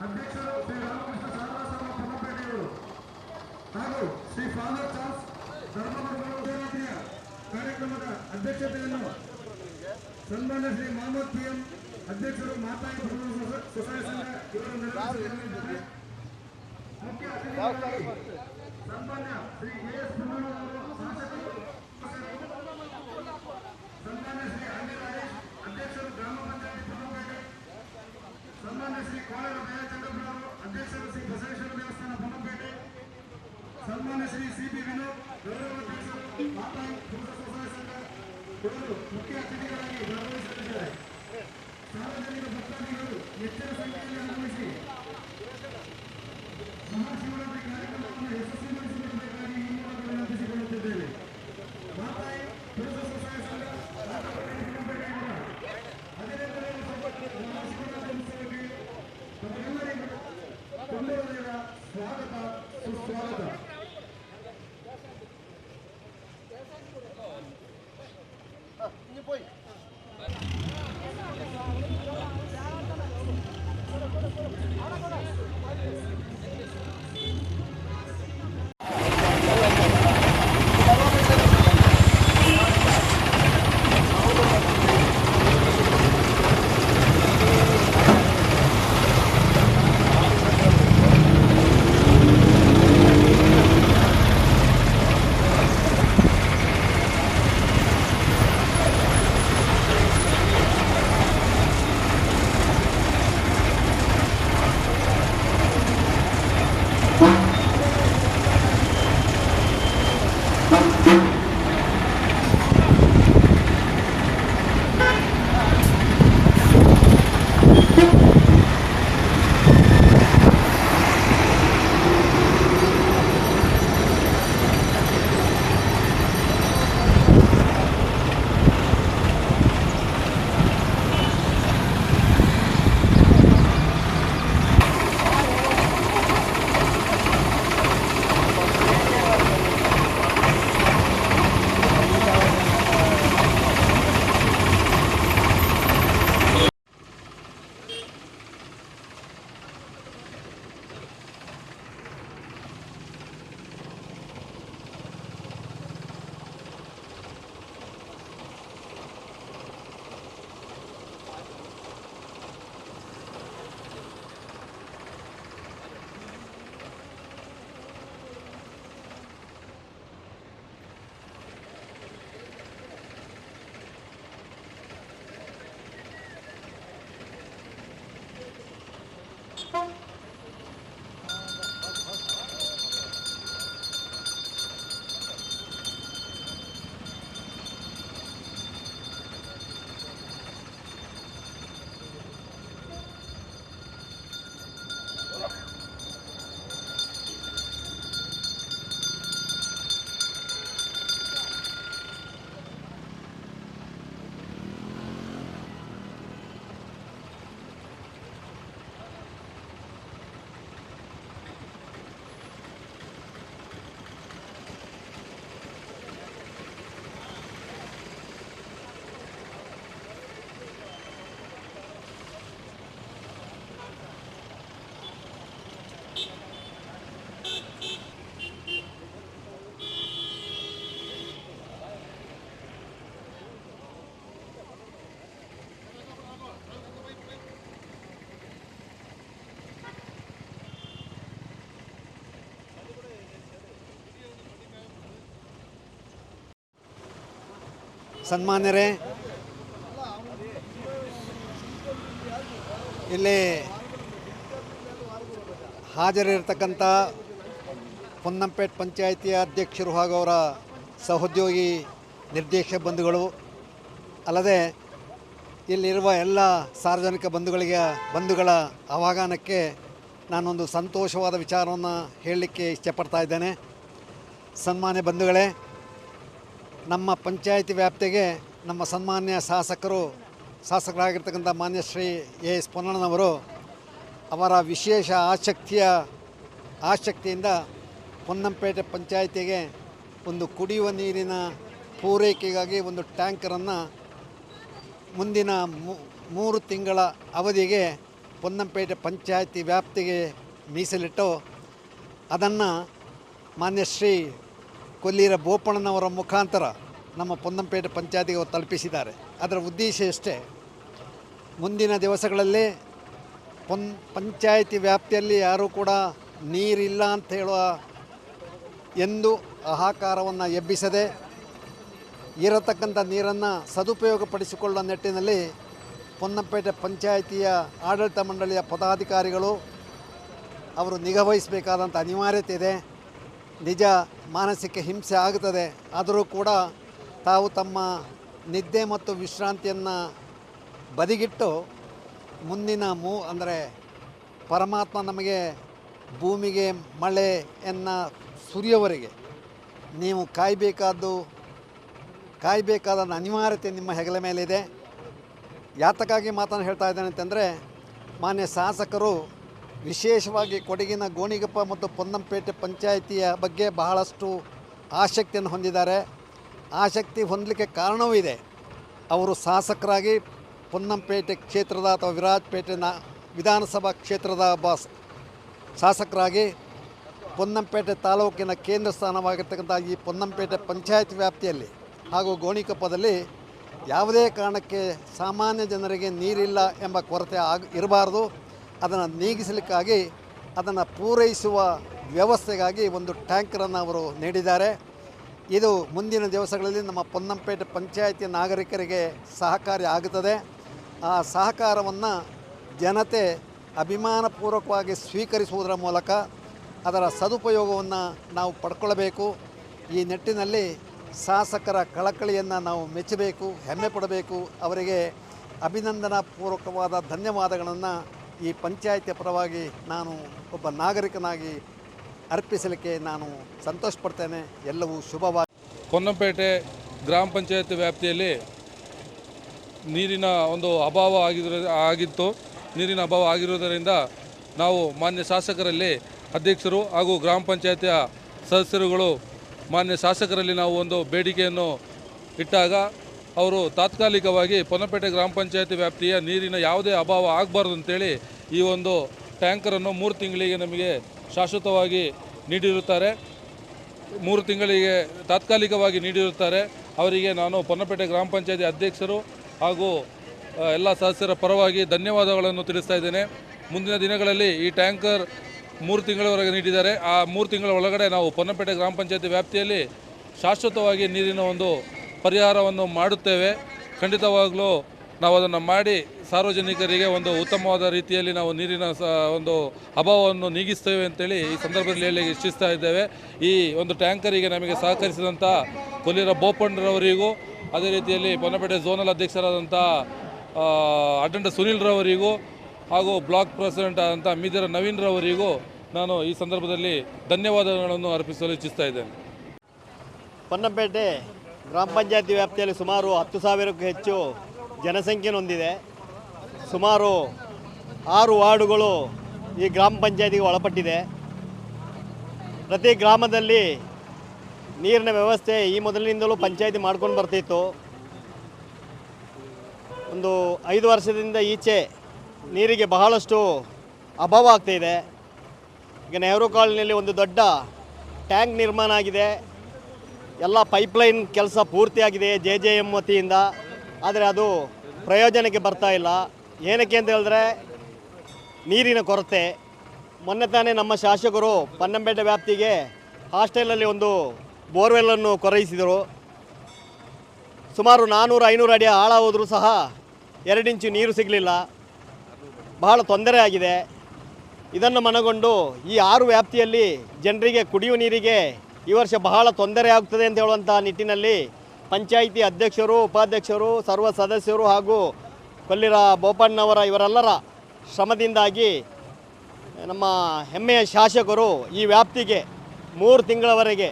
అధ్యక్షుడు శ్రీ రామకృష్ణ శారదాశ్రమ పొన్నపేటయుడు ಹಾಗೂ ಶ್ರೀ ಫಾದರ್ ಚಾರ್ಲ್ಸ್ ಧರ್ಮಗುರುಗಳ ಉದಯರಾತ್ರಿಯ ಕಾರ್ಯಕ್ರಮದ ಅಧ್ಯಕ್ಷತೆಯನ್ನು ಸನ್ಮಾನ್ಯ ಶ್ರೀ ಮೊಹಮ್ಮದ್ ಪಿಎಂ ಅಧ್ಯಕ್ಷರು ಮಾತಾಯಿ ಸ್ವಸಹಾಯ ಸಂಘ ಇವರು ನೆರವೇರಿಸಲಿದ್ದಾರೆ ಮುಖ್ಯ ಅತಿಥಿಗಳಾಗಿ ಸನ್ಮಾನ್ಯ ಶ್ರೀ ಎ ಎಸ್ ಅವರು ಶಾಸಕರು ಇವರು ಮುಖ್ಯ ಅತಿಥಿಗಳಾಗಿ ಭಾಗವಹಿಸಲಿದ್ದಾರೆ ಸಾರ್ವಜನಿಕ ಭಕ್ತಾದಿಗಳು ಹೆಚ್ಚಿನ ಸಂಖ್ಯೆಯಲ್ಲಿ ಆಗಮಿಸಿ ಮಹಾಶಿವರಾತ್ರಿ ಸನ್ಮಾನ್ಯರೇ, ಇಲ್ಲಿ ಹಾಜರಿರ್ತಕ್ಕಂಥ ಪೊನ್ನಂಪೇಟ್ ಪಂಚಾಯಿತಿಯ ಅಧ್ಯಕ್ಷರು ಹಾಗೂ ಅವರ ಸಹೋದ್ಯೋಗಿ ನಿರ್ದೇಶಕ ಬಂಧುಗಳು, ಅಲ್ಲದೆ ಇಲ್ಲಿರುವ ಎಲ್ಲ ಸಾರ್ವಜನಿಕ ಬಂಧುಗಳಿಗೆ, ಬಂಧುಗಳ ಆಹ್ವಾನಕ್ಕೆ ನಾನೊಂದು ಸಂತೋಷವಾದ ವಿಚಾರವನ್ನು ಹೇಳಲಿಕ್ಕೆ ಇಷ್ಟಪಡ್ತಾ ಇದ್ದೇನೆ. ಸನ್ಮಾನ್ಯ ಬಂಧುಗಳೇ ನಮ್ಮ ಪಂಚಾಯಿತಿ ವ್ಯಾಪ್ತಿಗೆ ನಮ್ಮ ಸನ್ಮಾನ್ಯ ಶಾಸಕರು, ಶಾಸಕರಾಗಿರ್ತಕ್ಕಂಥ ಮಾನ್ಯ ಶ್ರೀ ಎ ಎಸ್ ಪೊನ್ನಣ್ಣನವರು ಅವರ ವಿಶೇಷ ಆಸಕ್ತಿಯ, ಆಸಕ್ತಿಯಿಂದ ಪೊನ್ನಂಪೇಟೆ ಪಂಚಾಯಿತಿಗೆ ಒಂದು ಕುಡಿಯುವ ನೀರಿನ ಪೂರೈಕೆಗಾಗಿ ಒಂದು ಟ್ಯಾಂಕರನ್ನು ಮುಂದಿನ ಮೂರು ತಿಂಗಳ ಅವಧಿಗೆ ಪೊನ್ನಂಪೇಟೆ ಪಂಚಾಯಿತಿ ವ್ಯಾಪ್ತಿಗೆ ಮೀಸಲಿಟ್ಟು ಅದನ್ನು ಮಾನ್ಯ ಶ್ರೀ ಕೊಲ್ಲೀರ ಬೋಪಣ್ಣನವರ ಮುಖಾಂತರ ನಮ್ಮ ಪೊನ್ನಂಪೇಟೆ ಪಂಚಾಯತಿಗೆ ಅವರು ತಲುಪಿಸಿದ್ದಾರೆ. ಅದರ ಉದ್ದೇಶ ಎಷ್ಟೇ ಮುಂದಿನ ದಿವಸಗಳಲ್ಲಿ ಪೊನ್ ಪಂಚಾಯಿತಿ ವ್ಯಾಪ್ತಿಯಲ್ಲಿ ಯಾರೂ ಕೂಡ ನೀರಿಲ್ಲ ಅಂತ ಹೇಳುವ ಎಂದು ಹಾಹಾಕಾರವನ್ನು ಎಬ್ಬಿಸದೆ ಇರತಕ್ಕಂಥ ನೀರನ್ನು ಸದುಪಯೋಗಪಡಿಸಿಕೊಳ್ಳುವ ನಿಟ್ಟಿನಲ್ಲಿ ಪೊನ್ನಂಪೇಟೆ ಪಂಚಾಯಿತಿಯ ಆಡಳಿತ ಮಂಡಳಿಯ ಪದಾಧಿಕಾರಿಗಳು ಅವರು ನಿಗಾವಹಿಸಬೇಕಾದಂಥ ಅನಿವಾರ್ಯತೆ ಇದೆ. ನಿಜ ಮಾನಸಿಕ ಹಿಂಸೆ ಆಗುತ್ತದೆ. ಆದರೂ ಕೂಡ ತಾವು ತಮ್ಮ ನಿದ್ದೆ ಮತ್ತು ವಿಶ್ರಾಂತಿಯನ್ನು ಬದಿಗಿಟ್ಟು ಮುಂದಿನ ಮೂ, ಅಂದರೆ ಪರಮಾತ್ಮ ನಮಗೆ ಭೂಮಿಗೆ ಮಳೆಯನ್ನು ಸುರಿಯೋವರೆಗೆ ನೀವು ಕಾಯಬೇಕಾದ್ದು ಕಾಯಬೇಕಾದ ಅನಿವಾರ್ಯತೆ ನಿಮ್ಮ ಹೆಗಲ ಮೇಲಿದೆ. ಯಾತಕ್ಕಾಗಿ ಮಾತನ್ನು ಹೇಳ್ತಾ ಇದ್ದೇನೆ ಅಂತಂದರೆ ಮಾನ್ಯ ಶಾಸಕರು ವಿಶೇಷವಾಗಿ ಕೊಡಗಿನ ಗೋಣಿಗಪ್ಪ ಮತ್ತು ಪೊನ್ನಂಪೇಟೆ ಪಂಚಾಯಿತಿಯ ಬಗ್ಗೆ ಬಹಳಷ್ಟು ಆಸಕ್ತಿಯನ್ನು ಹೊಂದಿದ್ದಾರೆ. ಆಸಕ್ತಿ ಹೊಂದಲಿಕ್ಕೆ ಕಾರಣವೂ ಇದೆ. ಅವರು ಶಾಸಕರಾಗಿ ಪೊನ್ನಂಪೇಟೆ ಕ್ಷೇತ್ರದ ಅಥವಾ ವಿರಾಜಪೇಟೆನ ವಿಧಾನಸಭಾ ಕ್ಷೇತ್ರದ ಒಬ್ಬ ಶಾಸಕರಾಗಿ ಪೊನ್ನಂಪೇಟೆ ತಾಲೂಕಿನ ಕೇಂದ್ರ ಸ್ಥಾನವಾಗಿರ್ತಕ್ಕಂಥ ಈ ಪೊನ್ನಂಪೇಟೆ ಪಂಚಾಯತ್ ವ್ಯಾಪ್ತಿಯಲ್ಲಿ ಹಾಗೂ ಗೋಣಿಕೊಪ್ಪದಲ್ಲಿ ಯಾವುದೇ ಕಾರಣಕ್ಕೆ ಸಾಮಾನ್ಯ ಜನರಿಗೆ ನೀರಿಲ್ಲ ಎಂಬ ಕೊರತೆ ಆಗ ಇರಬಾರ್ದು. ಅದನ್ನು ನೀಗಿಸಲಿಕ್ಕಾಗಿ, ಅದನ್ನು ಪೂರೈಸುವ ವ್ಯವಸ್ಥೆಗಾಗಿ ಒಂದು ಟ್ಯಾಂಕರನ್ನು ಅವರು ನೀಡಿದ್ದಾರೆ. ಇದು ಮುಂದಿನ ದಿವಸಗಳಲ್ಲಿ ನಮ್ಮ ಪೊನ್ನಂಪೇಟೆ ಪಂಚಾಯಿತಿ ನಾಗರಿಕರಿಗೆ ಸಹಕಾರಿ ಆಗುತ್ತದೆ. ಆ ಸಹಕಾರವನ್ನು ಜನತೆ ಅಭಿಮಾನಪೂರ್ವಕವಾಗಿ ಸ್ವೀಕರಿಸುವುದರ ಮೂಲಕ ಅದರ ಸದುಪಯೋಗವನ್ನು ನಾವು ಪಡ್ಕೊಳ್ಬೇಕು. ಈ ನಿಟ್ಟಿನಲ್ಲಿ ಶಾಸಕರ ಕಳಕಳಿಯನ್ನು ನಾವು ಮೆಚ್ಚಬೇಕು, ಹೆಮ್ಮೆ ಪಡಬೇಕು. ಅವರಿಗೆ ಅಭಿನಂದನಾಪೂರ್ವಕವಾದ ಧನ್ಯವಾದಗಳನ್ನು ಈ ಪಂಚಾಯಿತಿಯ ಪರವಾಗಿ ನಾನು ಒಬ್ಬ ನಾಗರಿಕನಾಗಿ ಅರ್ಪಿಸಲಿಕ್ಕೆ ನಾನು ಸಂತೋಷ ಪಡ್ತೇನೆ ಎಲ್ಲವೂ ಶುಭವಾಗಿ ಕೊನ್ನಂಪೇಟೆ ಗ್ರಾಮ ಪಂಚಾಯತ್ ವ್ಯಾಪ್ತಿಯಲ್ಲಿ ನೀರಿನ ಒಂದು ಅಭಾವ ಆಗಿರೋ ಆಗಿತ್ತು. ನೀರಿನ ಅಭಾವ ಆಗಿರುವುದರಿಂದ ನಾವು ಮಾನ್ಯ ಶಾಸಕರಲ್ಲಿ ಅಧ್ಯಕ್ಷರು ಹಾಗೂ ಗ್ರಾಮ ಪಂಚಾಯತಿಯ ಸದಸ್ಯರುಗಳು ಮಾನ್ಯ ಶಾಸಕರಲ್ಲಿ ನಾವು ಒಂದು ಬೇಡಿಕೆಯನ್ನು ಇಟ್ಟಾಗ ಅವರು ತಾತ್ಕಾಲಿಕವಾಗಿ ಪೊನ್ನಪೇಟೆ ಗ್ರಾಮ ಪಂಚಾಯತಿ ವ್ಯಾಪ್ತಿಯ ನೀರಿನ ಯಾವುದೇ ಅಭಾವ ಆಗಬಾರ್ದು ಅಂತೇಳಿ ಈ ಒಂದು ಟ್ಯಾಂಕರನ್ನು ಮೂರು ತಿಂಗಳಿಗೆ ನಮಗೆ ಶಾಶ್ವತವಾಗಿ ನೀಡಿರುತ್ತಾರೆ. ಮೂರು ತಿಂಗಳಿಗೆ ತಾತ್ಕಾಲಿಕವಾಗಿ ನೀಡಿರುತ್ತಾರೆ. ಅವರಿಗೆ ನಾನು ಪೊನ್ನಪೇಟೆ ಗ್ರಾಮ ಪಂಚಾಯತಿ ಅಧ್ಯಕ್ಷರು ಹಾಗೂ ಎಲ್ಲ ಸದಸ್ಯರ ಪರವಾಗಿ ಧನ್ಯವಾದಗಳನ್ನು ತಿಳಿಸ್ತಾ ಇದ್ದೇನೆ. ಮುಂದಿನ ದಿನಗಳಲ್ಲಿ ಈ ಟ್ಯಾಂಕರ್ ಮೂರು ತಿಂಗಳವರೆಗೆ ನೀಡಿದ್ದಾರೆ. ಆ ಮೂರು ತಿಂಗಳ ಒಳಗಡೆ ನಾವು ಪೊನ್ನಪೇಟೆ ಗ್ರಾಮ ಪಂಚಾಯತಿ ವ್ಯಾಪ್ತಿಯಲ್ಲಿ ಶಾಶ್ವತವಾಗಿ ನೀರಿನ ಒಂದು ಪರಿಹಾರವನ್ನು ಮಾಡುತ್ತೇವೆ. ಖಂಡಿತವಾಗಲೂ ನಾವು ಅದನ್ನು ಮಾಡಿ ಸಾರ್ವಜನಿಕರಿಗೆ ಒಂದು ಉತ್ತಮವಾದ ರೀತಿಯಲ್ಲಿ ನಾವು ನೀರಿನ ಸ, ಒಂದು ಅಭಾವವನ್ನು ನೀಗಿಸ್ತೇವೆ ಅಂತೇಳಿ ಈ ಸಂದರ್ಭದಲ್ಲಿ ಹೇಳಿ ಇಚ್ಛಿಸ್ತಾ ಇದ್ದೇವೆ. ಈ ಒಂದು ಟ್ಯಾಂಕರಿಗೆ ನಮಗೆ ಸಹಕರಿಸಿದಂಥ ಕೊಲ್ಲಿರ ಬೋಪಣ್ಣರವರಿಗೂ, ಅದೇ ರೀತಿಯಲ್ಲಿ ಬೊನ್ನಪೇಟೆ ಝೋನಲ್ ಅಧ್ಯಕ್ಷರಾದಂಥ ಅಡ್ಡಂಡ ಸುನೀಲ್ರವರಿಗೂ ಹಾಗೂ ಬ್ಲಾಕ್ ಪ್ರೆಸಿಡೆಂಟ್ ಆದಂಥ ಮೀದರ ನವೀನ್ರವರಿಗೂ ನಾನು ಈ ಸಂದರ್ಭದಲ್ಲಿ ಧನ್ಯವಾದಗಳನ್ನು ಅರ್ಪಿಸಲು ಇಚ್ಛಿಸ್ತಾ ಇದ್ದೇನೆ. ಪೊನ್ನಂಪೇಟೆ ಗ್ರಾಮ ಪಂಚಾಯತಿ ವ್ಯಾಪ್ತಿಯಲ್ಲಿ ಸುಮಾರು ಹತ್ತು ಸಾವಿರಕ್ಕೂ ಹೆಚ್ಚು ಜನಸಂಖ್ಯೆ ಹೊಂದಿದೆ ಸುಮಾರು ಆರು ವಾರ್ಡುಗಳು ಈ ಗ್ರಾಮ ಪಂಚಾಯತಿಗೆ ಒಳಪಟ್ಟಿದೆ. ಪ್ರತಿ ಗ್ರಾಮದಲ್ಲಿ ನೀರಿನ ವ್ಯವಸ್ಥೆ ಈ ಮೊದಲಿನಿಂದಲೂ ಪಂಚಾಯತಿ ಮಾಡ್ಕೊಂಡು ಬರ್ತಿತ್ತು. ಒಂದು ಐದು ವರ್ಷದಿಂದ ಈಚೆ ನೀರಿಗೆ ಬಹಳಷ್ಟು ಅಭಾವ ಆಗ್ತಾಯಿದೆ ಈಗ ನೆಹರು ಕಾಲೋನಿಯಲ್ಲಿ ಒಂದು ದೊಡ್ಡ ಟ್ಯಾಂಕ್ ನಿರ್ಮಾಣ ಆಗಿದೆ. ಎಲ್ಲ ಪೈಪ್ಲೈನ್ ಕೆಲಸ ಪೂರ್ತಿಯಾಗಿದೆ ಜೆ ಜೆ ಎಂ ವತಿಯಿಂದ. ಆದರೆ ಅದು ಪ್ರಯೋಜನಕ್ಕೆ ಬರ್ತಾ ಇಲ್ಲ. ಏನಕ್ಕೆ ಅಂತ ಹೇಳಿದ್ರೆ ನೀರಿನ ಕೊರತೆ. ಮೊನ್ನೆ ತಾನೇ ನಮ್ಮ ಶಾಸಕರು ಪನ್ನಂಪೇಟೆ ವ್ಯಾಪ್ತಿಗೆ ಹಾಸ್ಟೆಲಲ್ಲಿ ಒಂದು ಬೋರ್ವೆಲ್ಲನ್ನು ಕೊರೈಸಿದರು ಸುಮಾರು ನಾನ್ನೂರು ಐನೂರು ಅಡಿ ಆಳ ಹೋದರೂ ಸಹ ಎರಡು ಇಂಚು ನೀರು ಸಿಗಲಿಲ್ಲ. ಬಹಳ ತೊಂದರೆ ಆಗಿದೆ. ಇದನ್ನು ಮನಗೊಂಡು ಈ ಆರು ವ್ಯಾಪ್ತಿಯಲ್ಲಿ ಜನರಿಗೆ ಕುಡಿಯುವ ನೀರಿಗೆ ಈ ವರ್ಷ ಬಹಳ ತೊಂದರೆ ಆಗ್ತದೆ ಅಂತ ಹೇಳುವಂಥ ನಿಟ್ಟಿನಲ್ಲಿ ಪಂಚಾಯಿತಿ ಅಧ್ಯಕ್ಷರು, ಉಪಾಧ್ಯಕ್ಷರು, ಸರ್ವ ಸದಸ್ಯರು ಹಾಗೂ ಕೊಲ್ಲಿರ ಬೋಪಣ್ಣವರ ಇವರೆಲ್ಲರ ಶ್ರಮದಿಂದಾಗಿ ನಮ್ಮ ಹೆಮ್ಮೆಯ ಶಾಸಕರು ಈ ವ್ಯಾಪ್ತಿಗೆ ಮೂರು ತಿಂಗಳವರೆಗೆ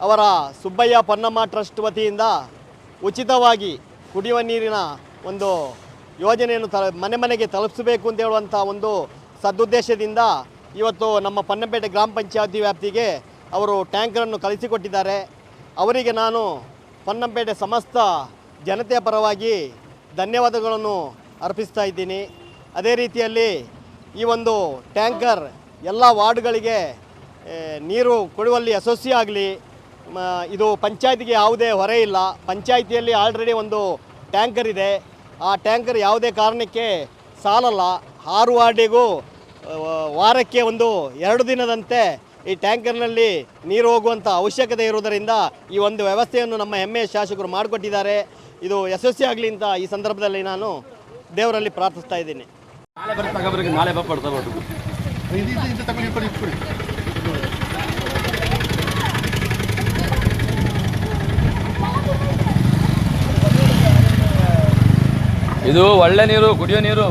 ಅವರ ಸುಬ್ಬಯ್ಯ ಪನ್ನಮ್ಮ ಟ್ರಸ್ಟ್ ವತಿಯಿಂದ ಉಚಿತವಾಗಿ ಕುಡಿಯುವ ನೀರಿನ ಒಂದು ಯೋಜನೆಯನ್ನು ತ, ಮನೆ ಮನೆಗೆ ತಲುಪಿಸಬೇಕು ಅಂತ ಹೇಳುವಂಥ ಒಂದು ಸದುದ್ದೇಶದಿಂದ ಇವತ್ತು ನಮ್ಮ ಪನ್ನಂಪೇಟೆ ಗ್ರಾಮ ಪಂಚಾಯತಿ ವ್ಯಾಪ್ತಿಗೆ ಅವರು ಟ್ಯಾಂಕರನ್ನು ಕಳಿಸಿಕೊಟ್ಟಿದ್ದಾರೆ. ಅವರಿಗೆ ನಾನು ಪೊನ್ನಂಪೇಟೆ ಸಮಸ್ತ ಜನತೆಯ ಪರವಾಗಿ ಧನ್ಯವಾದಗಳನ್ನು ಅರ್ಪಿಸ್ತಾ ಇದ್ದೀನಿ. ಅದೇ ರೀತಿಯಲ್ಲಿ ಈ ಒಂದು ಟ್ಯಾಂಕರ್ ಎಲ್ಲ ವಾರ್ಡ್ಗಳಿಗೆ ನೀರು ಕೊಡುವಲ್ಲಿ ಯಶಸ್ವಿ ಆಗಲಿ. ಇದು ಪಂಚಾಯತಿಗೆ ಯಾವುದೇ ಹೊರೆ ಇಲ್ಲ. ಪಂಚಾಯಿತಿಯಲ್ಲಿ ಆಲ್ರೆಡಿ ಒಂದು ಟ್ಯಾಂಕರ್ ಇದೆ. ಆ ಟ್ಯಾಂಕರ್ ಯಾವುದೇ ಕಾರಣಕ್ಕೆ ಸಾಲಲ್ಲ. ಆರು ವಾರ್ಡಿಗೂ ವಾರಕ್ಕೆ ಒಂದು ಎರಡು ದಿನದಂತೆ ಈ ಟ್ಯಾಂಕರ್ನಲ್ಲಿ ನೀರು ಹೋಗುವಂಥ ಅವಶ್ಯಕತೆ ಇರುವುದರಿಂದ ಈ ಒಂದು ವ್ಯವಸ್ಥೆಯನ್ನು ನಮ್ಮ ಹೆಮ್ಮೆಯ ಶಾಸಕರು ಮಾಡಿಕೊಟ್ಟಿದ್ದಾರೆ. ಇದು ಯಶಸ್ವಿ ಆಗಲಿ ಅಂತ ಈ ಸಂದರ್ಭದಲ್ಲಿ ನಾನು ದೇವರಲ್ಲಿ ಪ್ರಾರ್ಥಿಸ್ತಾ ಇದ್ದೀನಿ. ಇದು ಒಳ್ಳೆ ನೀರು, ಕುಡಿಯೋ ನೀರು.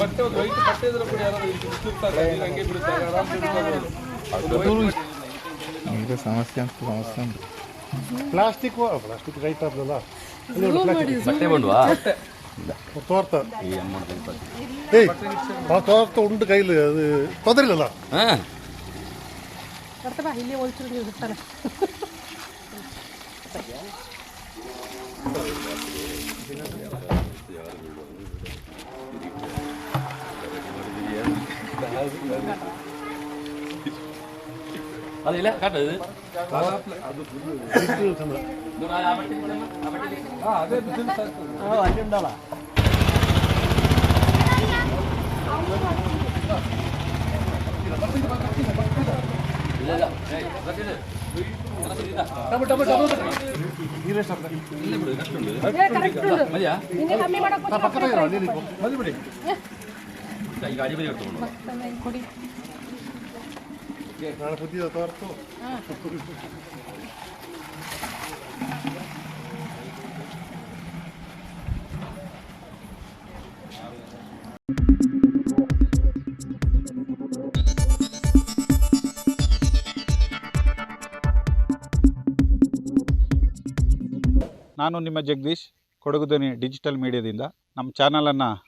ಬಟ್ಟೆ ಒಂದು ವೈಟ್ ಬಟ್ಟೆ ಇದ್ರೆ ಕೂಡ ಯಾರಾದ್ರು ಇರ್ತಾರೆ, ನೀರು ಹಂಗೆ ಬಿಡುತ್ತಾರೆ, ಆರಾಮ್ ಬಿಡ್ಬೋದು. ಈಗ ಸಮಸ್ಯೆ ಅಂತ ಸಮಸ್ಯೆ ಅಂತ ಪ್ಲಾಸ್ಟಿಕ್ ಪ್ಲಾಸ್ಟಿಕ್ ರೈಟ್ ಆಗ್ಲಲ್ಲ ಬಟ್ಟೆ ತೋರ್ತ ಏಯ್ ಆ ತೋರ್ತ ಉಂಟು ಕೈಲಿ ಅದು ತೊಂದರೆ ಇಲ್ಲಲ್ಲ ಹಾಂ ಅದಿಲ್ಲ ಕಾಟು ಇದು ಹಾ, ಅದೇ ಬಿಸಿಲು ಸಾಕು. ಇಲ್ಲ ಇಲ್ಲ ಏಯ್, ಬರ್ತಿದೆ. ಇಲ್ಲೇ ಬಿಡು, ಕೊಡಿ ನಾಳೆ ತೋರ್ತು ನಾನು ನಿಮ್ಮ ಜಗದೀಶ್ ಕೊಡಗುದನಿ ಧ್ವನಿ ಡಿಜಿಟಲ್ ಮೀಡಿಯಾದಿಂದ. ನಮ್ಮ ಚಾನಲನ್ನು